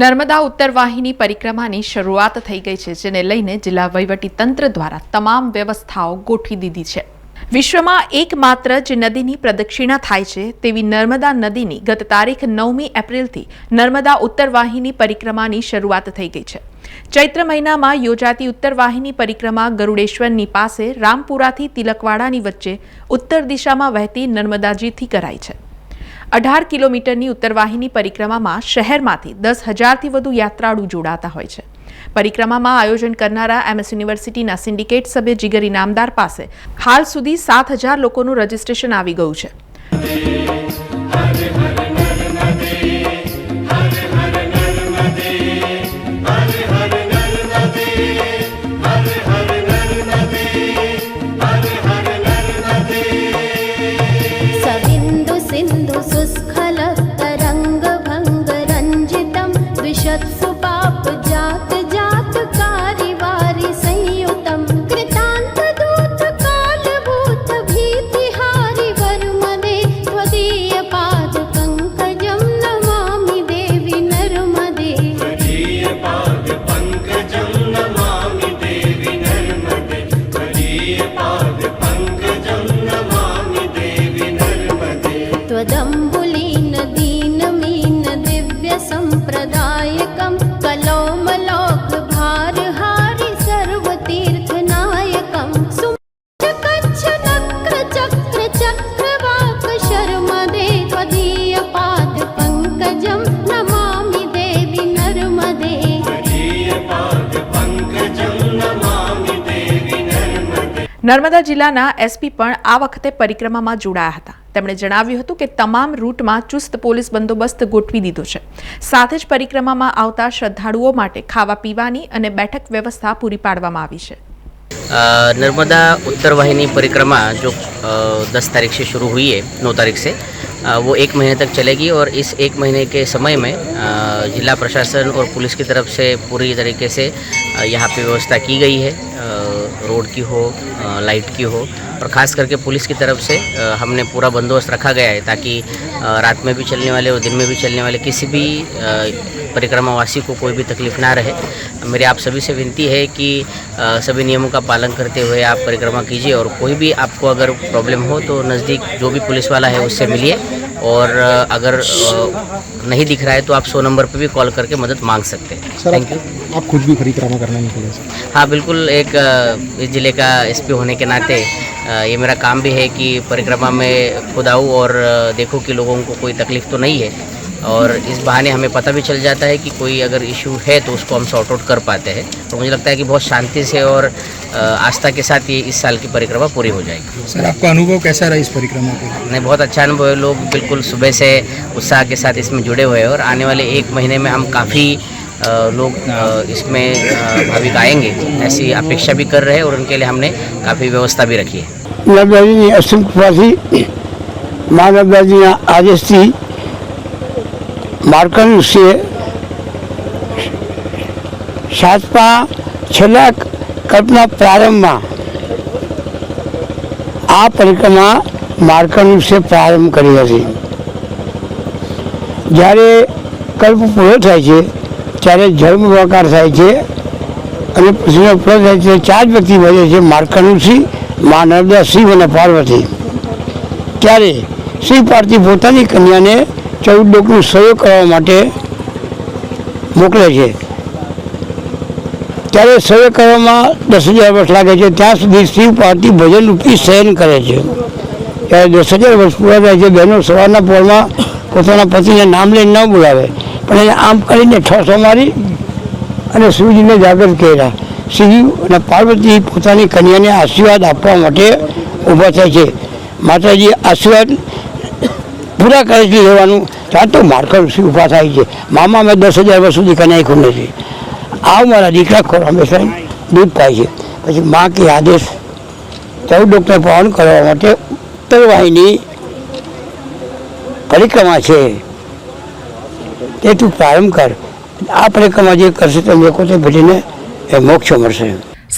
નર્મદા ઉત્તર વાહિની પરિક્રમાની શરૂઆત થઈ ગઈ છે, જેને લઈને જિલ્લા વહીવટી તંત્ર દ્વારા તમામ વ્યવસ્થાઓ ગોઠવી દીધી છે. વિશ્વમાં એકમાત્ર જે નદીની પ્રદક્ષિણા થાય છે, તેવી નર્મદા નદીની ગત તારીખ નવમી એપ્રિલથી નર્મદા ઉત્તર વાહિની પરિક્રમાની શરૂઆત થઈ ગઈ છે. ચૈત્ર મહિનામાં યોજાતી ઉત્તર વાહિની પરિક્રમા ગરુડેશ્વરની પાસે રામપુરાથી તિલકવાડાની વચ્ચે ઉત્તર દિશામાં વહેતી નર્મદાજીથી કરાય છે. અઢાર કિલોમીટરની ઉત્તરવાહિની પરિક્રમામાં શહેરમાંથી દસ હજારથી વધુ યાત્રાળુ જોડાતા હોય છે. પરિક્રમામાં આયોજન કરનારા એમએસ યુનિવર્સિટીના સિન્ડિકેટ સભ્ય જીગર ઇનામદાર પાસે હાલ સુધી સાત હજાર લોકોનું રજીસ્ટ્રેશન આવી ગયું છે. નર્મદા જિલ્લાના એસપી પણ આ વખતે પરિક્રમામાં જોડાયા હતા તેમણે જણાવ્યું હતું કે તમામ રૂટમાં ચુસ્ત પોલીસ બંદોબસ્ત ગોઠવી દીધો છે સાથે જ પરિક્રમામાં આવતા શ્રદ્ધાળુઓ માટે ખાવા પીવાની અને બેઠક વ્યવસ્થા પૂરી પાડવામાં આવી છે अ, नर्मदा उत्तर वाहिनी परिक्रमा जो दस तारीख से शुरू हुई है नौ तारीख से अ, वो एक महीने तक चलेगी और इस एक महीने के समय में जिला प्रशासन और पुलिस की तरफ़ से पूरी तरीके से यहाँ पे व्यवस्था की गई है रोड की हो लाइट की हो, और ख़ास करके पुलिस की तरफ़ से हमने पूरा बंदोबस्त रखा गया है ताकि रात में भी चलने वाले और दिन में भी चलने वाले किसी भी परिक्रमावासी को कोई भी तकलीफ़ ना रहे। मेरी आप सभी से विनती है कि सभी नियमों का पालन करते हुए आप परिक्रमा कीजिए और कोई भी आपको अगर प्रॉब्लम हो तो नज़दीक जो भी पुलिस वाला है उससे मिलिए। और अगर नहीं दिख रहा है तो आप सौ नंबर पर भी कॉल करके मदद मांग सकते हैं। थैंक यू आप, खुद भी परिक्रमा करना निकले हाँ बिल्कुल एक इस ज़िले का एसपी होने के नाते ये मेरा काम भी है कि परिक्रमा में खुद आऊँ और देखूँ कि लोगों को कोई तकलीफ़ तो नहीं है। और इस बहाने हमें पता भी चल जाता है कि कोई अगर इशू है तो उसको हम सॉर्ट आउट कर पाते हैं। और मुझे लगता है कि बहुत शांति से और आस्था के साथ ये इस साल की परिक्रमा पूरी हो जाएगी। सर आपका अनुभव कैसा रहा इस परिक्रमा का नहीं बहुत अच्छा अनुभव है लोग बिल्कुल सुबह से उत्साह के साथ इसमें जुड़े हुए हैं और आने वाले एक महीने में हम काफ़ी लोग इसमें भाविक आएँगे। ऐसी अपेक्षा भी कर रहे हैं और उनके लिए हमने काफ़ी व्यवस्था भी रखी है। माधव दादी आदेश थी આદેશથી સાતમા છેલ્લા કલ્પના પ્રારંભમાં આ પરિક્રમા ઋષિએ પ્રારંભ કરી હતી. જ્યારે કલ્પ પૂરો થાય છે, ત્યારે જન્મ વકાર થાય છે અને પૃથ્વીનો પૂરો થાય છે, ચાર વ્યક્તિ વધે છે, માર્કંડ ઋષિ મા નર્મદા શિવ અને પાર્વતી. ત્યારે શિવ પાર્વતી પોતાની કન્યાને ચૌદ ડોકનું સહયોગ કરવા માટે મોકલે છે. ત્યારે સહયોગ કરવામાં દસ હજાર વર્ષ લાગે છે. ત્યાં સુધી શિવ પાર્ટી ભજન રૂપી શયન કરે છે. ત્યારે દસ હજાર વર્ષ પૂરા થાય છે. બહેનો સવારના પોરમાં પોતાના પતિને નામ લઈને ન બોલાવે. પણ એને આમ કરીને ઠસો મારી અને શિવજીને જાગૃત કર્યા. શિવ અને પાર્વતી પોતાની કન્યાને આશીર્વાદ આપવા માટે ઊભા થાય છે. માતાજી આશીર્વાદ પૂરા કરે છે લેવાનું ત્યાં તો માર્કર ઊભા થાય છે. મામા મેં દસ હજાર વર્ષ સુધી કન્યા ખુલે છે આવ મારા દીકરા ખોર હંમેશા દૂધ પાય છે. પછી મા કે આદેશ, ચૌદ ડોક્ટર પાવન કરવા માટે ઉત્તર વાહિની પરિક્રમા છે. તે તું પ્રારંભ કર. આ પરિક્રમા જે કરશે તે લોકોને ભેટીને એ મોક્ષ મળશે.